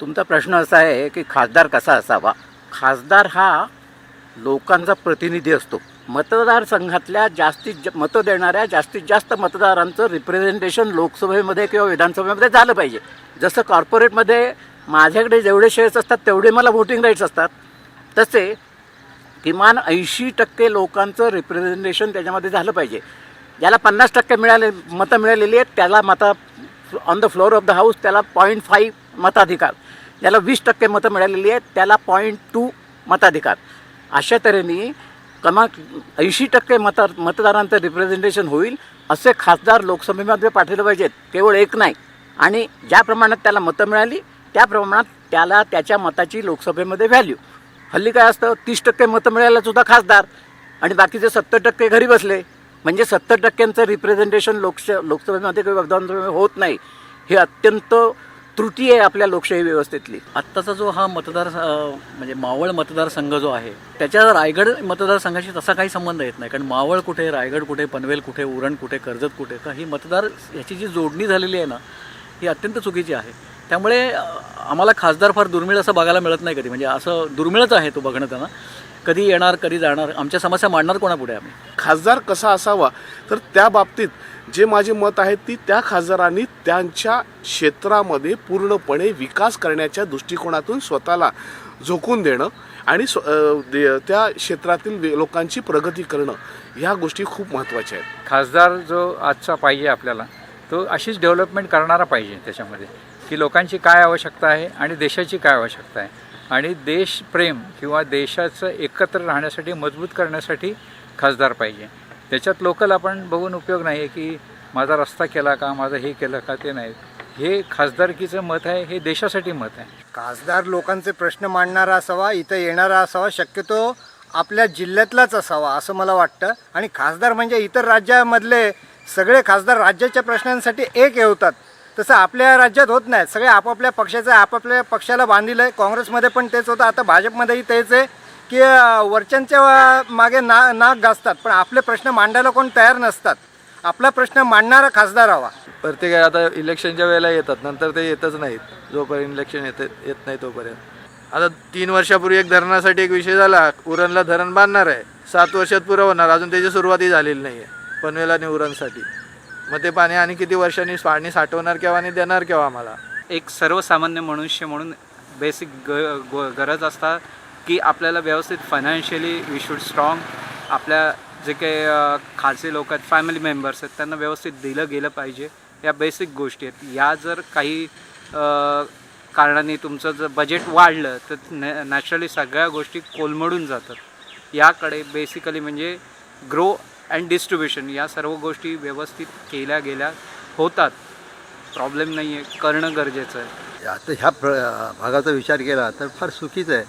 तुमचा प्रश्न असा आहे की खासदार कसा असावा? खासदार हा लोकांचा प्रतिनिधी असतो. मतदारसंघातल्या जास्तीत जा मतं देणाऱ्या जास्तीत जास्त मतदारांचं रिप्रेझेंटेशन लोकसभेमध्ये किंवा विधानसभेमध्ये झालं पाहिजे. जसं कॉर्पोरेटमध्ये माझ्याकडे जेवढे शेअर्स असतात तेवढे मला व्होटिंग राईट्स असतात. तसे किमान ऐंशी टक्के लोकांचं रिप्रेझेंटेशन त्याच्यामध्ये झालं पाहिजे. ज्याला पन्नास टक्के मिळाले मतं मिळालेली आहेत त्याला मता on the floor of the house त्याला पॉईंट फाईव्ह मताधिकार. ज्याला वीस टक्के मतं मिळालेली आहेत त्याला पॉईंट टू मताधिकार. अशा तऱ्हेने कमा ऐंशी टक्के मता मतदारांचं रिप्रेझेंटेशन होईल असे खासदार लोकसभेमध्ये पाठवले पाहिजेत. केवळ एक नाही. आणि ज्या प्रमाणात त्याला मतं मिळाली त्या प्रमाणात त्याला त्याच्या मताची लोकसभेमध्ये व्हॅल्यू हल्ली काय असतं तीस टक्के मतं मिळायला सुद्धा खासदार आणि बाकीचे सत्तर टक्के घरी बसले. म्हणजे सत्तर टक्क्यांचं रिप्रेझेंटेशन लोकश लोकसभेमध्ये किंवा विधानसभेमध्ये होत नाही. हे अत्यंत त्रुटी आहे आपल्या लोकशाही व्यवस्थेतली. आत्ताचा जो हा मतदार म्हणजे मावळ मतदारसंघ जो आहे त्याच्या रायगड मतदारसंघाशी तसा काही संबंध येत नाही. कारण मावळ कुठे रायगड कुठे पनवेल कुठे उरण कुठे कर्जत कुठे का ही मतदार ह्याची जी जोडणी झालेली आहे ना ही अत्यंत चुकीची आहे. त्यामुळे आम्हाला खासदार फार दुर्मिळ असं बघायला मिळत नाही कधी. म्हणजे असं दुर्मिळच आहे तो बघणं त्यांना. कधी येणार कधी जाणार आमच्या समस्या मांडणार कोणापुढे आम्ही? खासदार कसा असावा? तर त्या बाबतीत जे माझे मत आहे ती त्या खासदारांनी त्यांच्या क्षेत्रामध्ये पूर्णपणे विकास करण्याच्या दृष्टिकोनातून स्वतःला झोकून देणं आणि स्व- दे- त्या क्षेत्रातील लोकांची प्रगती करणं ह्या गोष्टी खूप महत्त्वाच्या आहेत. खासदार जो आजचा पाहिजे आपल्याला तो अशीच डेव्हलपमेंट करणारा पाहिजे त्याच्यामध्ये की लोकांची काय आवश्यकता आहे आणि देशाची काय आवश्यकता आहे. आणि देशप्रेम किंवा देशाचं एकत्र राहण्यासाठी मजबूत करण्यासाठी खासदार पाहिजे. त्याच्यात लोकल आपण बघून उपयोग नाही आहे की माझा रस्ता केला का माझं हे केलं का ते नाही. हे खासदारकीचं मत आहे हे देशासाठी मत आहे. खासदार लोकांचे प्रश्न मांडणारा असावा इथं येणारा असावा शक्यतो आपल्या जिल्ह्यातलाच असावा असं मला वाटतं. आणि खासदार म्हणजे इतर राज्यामधले सगळे खासदार राज्याच्या प्रश्नांसाठी एक येवतात. तसं आपल्या राज्यात होत नाही. सगळे आपापल्या पक्षाचं आपापल्या पक्षाला बांधिलं आहे काँग्रेसमध्ये पण तेच होतं. आता भाजपमध्येही तेच आहे. की वरच्यांच्या मागे ना नाक गाजतात पण आपले प्रश्न मांडायला कोण तयार नसतात. आपला प्रश्न मांडणारा खासदार हवा. प्रत्येक आता इलेक्शनच्या वेळेला येतात नंतर ते येतच नाहीत. जोपर्यंत इलेक्शन येत येत नाही तोपर्यंत. आता तीन वर्षापूर्वी एक धरणासाठी एक विषय झाला उरणला धरण बांधणार आहे. सात वर्षात पुरं होणार अजून त्याची सुरुवातही झालेली नाही आहे पनवेल आणि उरणसाठी. मग ते पाणी आणि किती वर्षांनी पाणी साठवणार केव्हा आणि देणार केव्हा आम्हाला? एक सर्वसामान्य मनुष्य म्हणून बेसिक ग ग गरज असतात की आपल्याला व्यवस्थित फायनान्शियली वी शूड स्ट्रॉंग आपल्या जे काही खालचे लोक आहेत फॅमिली मेंबर्स आहेत त्यांना व्यवस्थित दिलं गेलं पाहिजे. या बेसिक गोष्टी आहेत. या जर काही कारणाने तुमचं जर बजेट वाढलं तर नॅ नॅचरली सगळ्या गोष्टी कोलमडून जातात. याकडे बेसिकली म्हणजे ग्रो अँड डिस्ट्रीब्युशन या सर्व गोष्टी व्यवस्थित केल्या गेल्या होतात. प्रॉब्लेम नाही आहे करणं गरजेचं आहे. आता ह्या प्र भागाचा विचार केला तर फार चुकीचं आहे.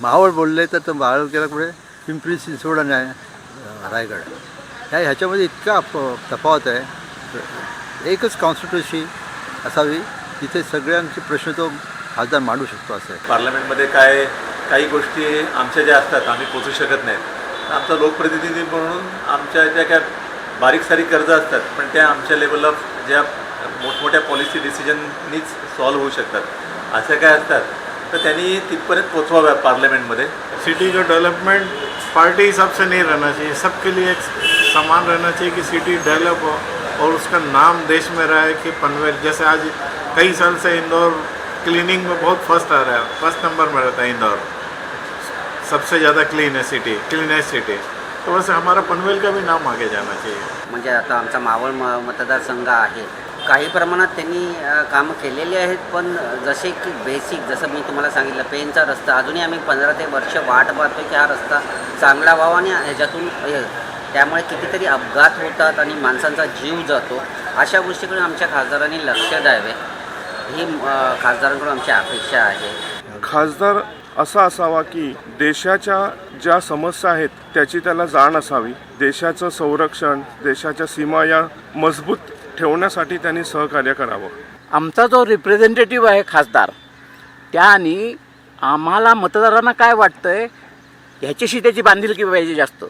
मावळ बोलले तर तो मावळ केला कुठे? पिंपरी चिंचवड आणि रायगड. ह्या ह्याच्यामध्ये इतका तफावत आहे. एकच कॉन्स्टिट्युन्सी असावी. तिथे सगळ्यांचे प्रश्न तो खासदार मांडू शकतो असं आहे. पार्लमेंटमध्ये काय काही गोष्टी आमच्या ज्या असतात आम्ही पोचू शकत नाहीत. तर आमचा लोकप्रतिनिधी म्हणून आमच्या ज्या काय बारीक सारीक कर्ज असतात पण त्या आमच्या लेवलला ज्या मोठमोठ्या पॉलिसी डिसिजननीच सॉल्व्ह होऊ शकतात. असं काय असतात? तर त्यांनी तिथपर्यंत पोचवाव्या पार्लमेंटमध्ये. सिटी का डेवलपमेंट पार्टी हिसाब से नहीं रहना चाहिए सबके लिए एक समान रहना चाहिए कि सिटी डेवलप हो और उसका नाम देश में रहा है कि पनवेल। जैसे आज कई साल से इंदौर क्लीनिंग में बहुत फर्स्ट आ रहा है फर्स्ट नंबर में रहता है इंदौर। सबसे ज़्यादा क्लीन है सिटी क्लीनेस्ट सिटी। तो वैसे हमारा पनवेल का भी नाम आगे जाना चाहिए। म्हणजे आता आमचा मावळ म मतदारसंघ आहे. काही प्रमाणात त्यांनी कामं केलेली आहेत पण जसे की बेसिक जसं मी तुम्हाला सांगितलं पेनचा रस्ता. अजूनही आम्ही पंधरा ते वर्ष वाट पाहतो की हा रस्ता चांगला व्हावा आणि ह्याच्यातून त्यामुळे कितीतरी अपघात होतात आणि माणसांचा जीव जातो. अशा गोष्टीकडे आमच्या खासदारांनी लक्ष द्यावे. ही खासदारांकडून आमची अपेक्षा आहे. खासदार असा असावा की देशाच्या ज्या समस्या आहेत त्याची त्याला जाण असावी. देशाचं संरक्षण देशाच्या सीमा या मजबूत ठेवण्यासाठी त्यांनी सहकार्य करावं. आमचा जो रिप्रेझेंटेटिव्ह आहे खासदार त्यानी आम्हाला मतदारांना काय वाटतंय ह्याच्याशी त्याची बांधिलकी पाहिजे जास्त.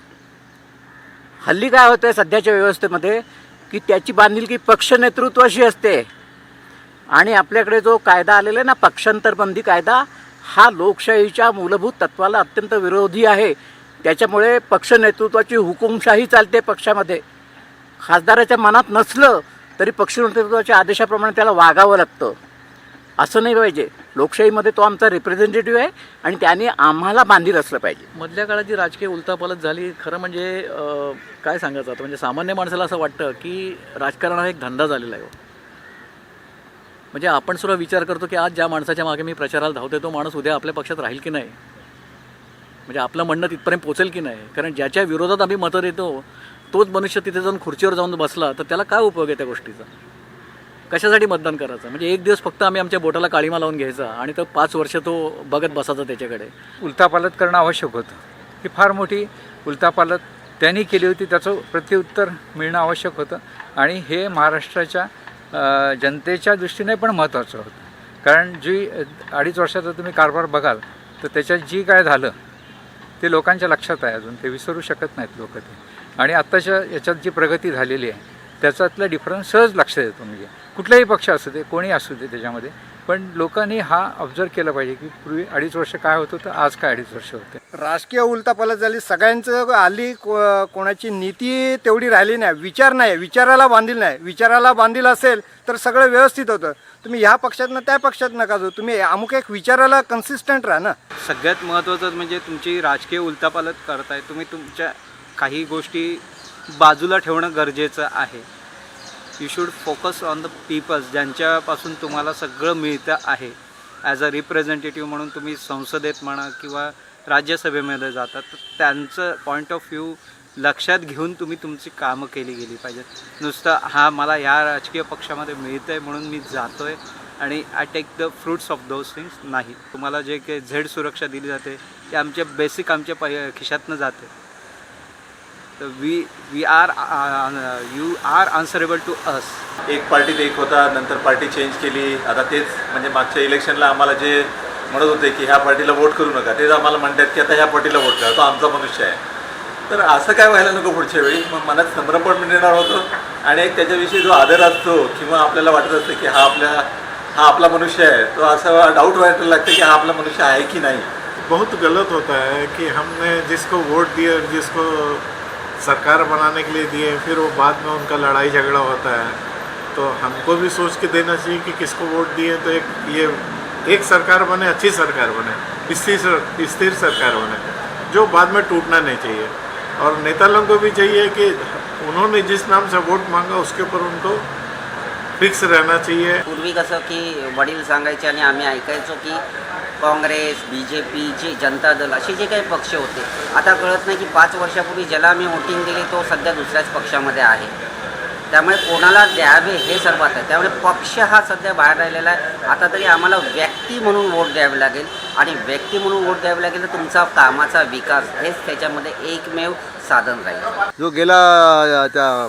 हल्ली काय होतं आहे सध्याच्या व्यवस्थेमध्ये की त्याची बांधिलकी पक्ष नेतृत्वाशी असते. आणि आपल्याकडे जो कायदा आलेला आहे ना पक्षांतरबंदी कायदा हा लोकशाहीच्या मूलभूत तत्वाला अत्यंत विरोधी आहे. त्याच्यामुळे पक्ष नेतृत्वाची हुकुमशाही चालते पक्षामध्ये. खासदाराच्या मनात नसलं तरी पक्ष नेतृत्वाच्या आदेशाप्रमाणे त्याला वागावं लागतं. असं नाही पाहिजे. लोकशाहीमध्ये तो आमचा रिप्रेझेंटेटिव्ह आहे आणि त्याने आम्हाला बांधील असलं पाहिजे. मधल्या काळात जी राजकीय उलथापालथ झाली खरं म्हणजे काय सांगायचं आता? म्हणजे सामान्य माणसाला असं वाटतं की राजकारण हा एक धंदा झालेला आहे. म्हणजे आपण सुद्धा विचार करतो की आज ज्या माणसाच्या मागे मी प्रचाराला धावते तो माणूस उद्या आपल्या पक्षात राहील की नाही? म्हणजे आपलं म्हणणं तिथपर्यंत पोचेल की नाही? कारण ज्याच्या विरोधात आम्ही मतं देतो तोच मनुष्य तिथे जाऊन खुर्चीवर जाऊन बसला तर त्याला काय उपयोग आहे त्या गोष्टीचा? कशासाठी मतदान करायचं? म्हणजे एक दिवस फक्त आम्ही आमच्या बोटाला काळीमा लावून घ्यायचा आणि तो पाच वर्ष तो बघत बसायचा त्याच्याकडे. उलथापालत करणं आवश्यक होतं. ही फार मोठी उलथापालत त्यांनी केली होती त्याचं प्रत्युत्तर मिळणं आवश्यक होतं आणि हे महाराष्ट्राच्या जनतेच्या दृष्टीने पण महत्त्वाचं होतं. कारण जी अडीच वर्षाचा तुम्ही कारभार बघाल तर त्याच्यात जी काय झालं ते लोकांच्या लक्षात आहे अजून ते विसरू शकत नाहीत लोक ते. आणि आत्ताच्या याच्यात जी प्रगती झालेली आहे त्याच्यातला डिफरन्स सहज लक्षात येतो म्हणजे. कुठलाही पक्ष असू दे कोणी असू दे त्याच्यामध्ये. पण लोकांनी हा ऑब्झर्व केलं पाहिजे की पूर्वी अडीच वर्ष काय होतं तर आज काय अडीच वर्ष होते. राजकीय उलथापालथ झाली सगळ्यांचं आली को- कोणाची नीती तेवढी राहिली नाही. विचार नाही विचाराला बांधील नाही. विचाराला बांधील असेल तर सगळं व्यवस्थित होतं. तुम्ही ह्या पक्षातनं त्या पक्षात नका जाऊ. तुम्ही अमुक एक विचाराला कन्सिस्टंट राहा ना. सगळ्यात महत्त्वाचं म्हणजे तुमची राजकीय उलथापालत करताय. तुम्ही तुमच्या काही गोष्टी बाजूला ठेवणं गरजेचं आहे. You should focus on the peoples ज्यांच्यापासून तुम्हाला सगळं मिळतं आहे. ॲज अ रिप्रेझेंटेटिव्ह म्हणून तुम्ही संसदेत म्हणा किंवा राज्यसभेमध्ये जातात तर त्यांचं पॉईंट ऑफ व्ह्यू लक्षात घेऊन तुम्ही तुमची कामं केली गेली पाहिजेत. नुसतं हा मला या राजकीय पक्षामध्ये मिळतं आहे म्हणून मी जातो आहे आणि I take the fruits of those things नाही. तुम्हाला जे काही झेड सुरक्षा दिली जाते ते आमच्या बेसिक आमच्या पै खिशातनं जाते. We we are you are answerable to us एक पार्टीत एक होता नंतर पार्टी चेंज केली. आता तेच म्हणजे मागच्या इलेक्शनला आम्हाला जे म्हणत होते की ह्या पार्टीला वोट करू नका तेच आम्हाला म्हणतात की आता ह्या पार्टीला वोट करा. तो आमचा मनुष्य आहे. तर असं काय व्हायला नको पुढच्या वेळी? मग मनात संभ्रम पण निर्माण होतो. आणि एक त्याच्याविषयी जो आदर असतो किंवा आपल्याला वाटत असतं की हा आपल्या हा आपला मनुष्य आहे तो असं डाऊट व्हायला लागतं की हा आपला मनुष्य आहे की नाही? बहुत गलत होता है कि हमने जिसको वोट दिए जिसको सरकार बनाने के लिए दिए, फिर वो बाद में उनका लड़ाई झगड़ा होता है। तो हमको भी सोच के देना चाहिए कि किसको वोट दिए तो एक ये, एक सरकार बने, अच्छी सरकार बने, स्थिर स्थिर सरकार बने, जो बाद में टूटना नहीं चाहिए। और नेता लोगों को भी चाहिए कि उन्होंने जिस नाम से वोट मांगा, उसके ऊपर उनको फिक्स रहना चाहिए। पूर्वी कसं की वडील सांगायचे आणि आम्ही की काँग्रेस बी जे पी जे जनता दल असे जे काही पक्ष होते. आता कळत नाही की पाच वर्षापूर्वी ज्याला आम्ही वोटिंग दिली तो सध्या दुसऱ्याच पक्षामध्ये आहे. त्यामुळे कोणाला द्यावे हे सर्वात आहे. त्यामुळे पक्ष हा सध्या बाहेर राहिलेला आहे. आता तरी आम्हाला व्यक्ती म्हणून वोट द्यावे लागेल. आणि व्यक्ती म्हणून वोट द्यावे लागेल तर तुमचा कामाचा विकास. हेच त्याच्यामध्ये एकमेव साधन राहील. जो गेला त्या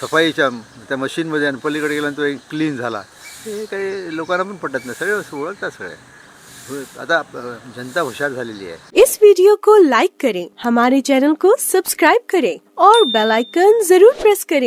सफाईच्या त्या मशीनमध्ये आणि पलीकडे गेला तो एक क्लीन झाला. हे काही लोकांना पण पटत नाही. सगळे ओळखतात सगळे. हो, आता जनता हुशार झालेली आहे. इस वीडियो को लाइक करें हमारे चैनल को सब्सक्राइब करें और बेल आइकन जरूर प्रेस करें।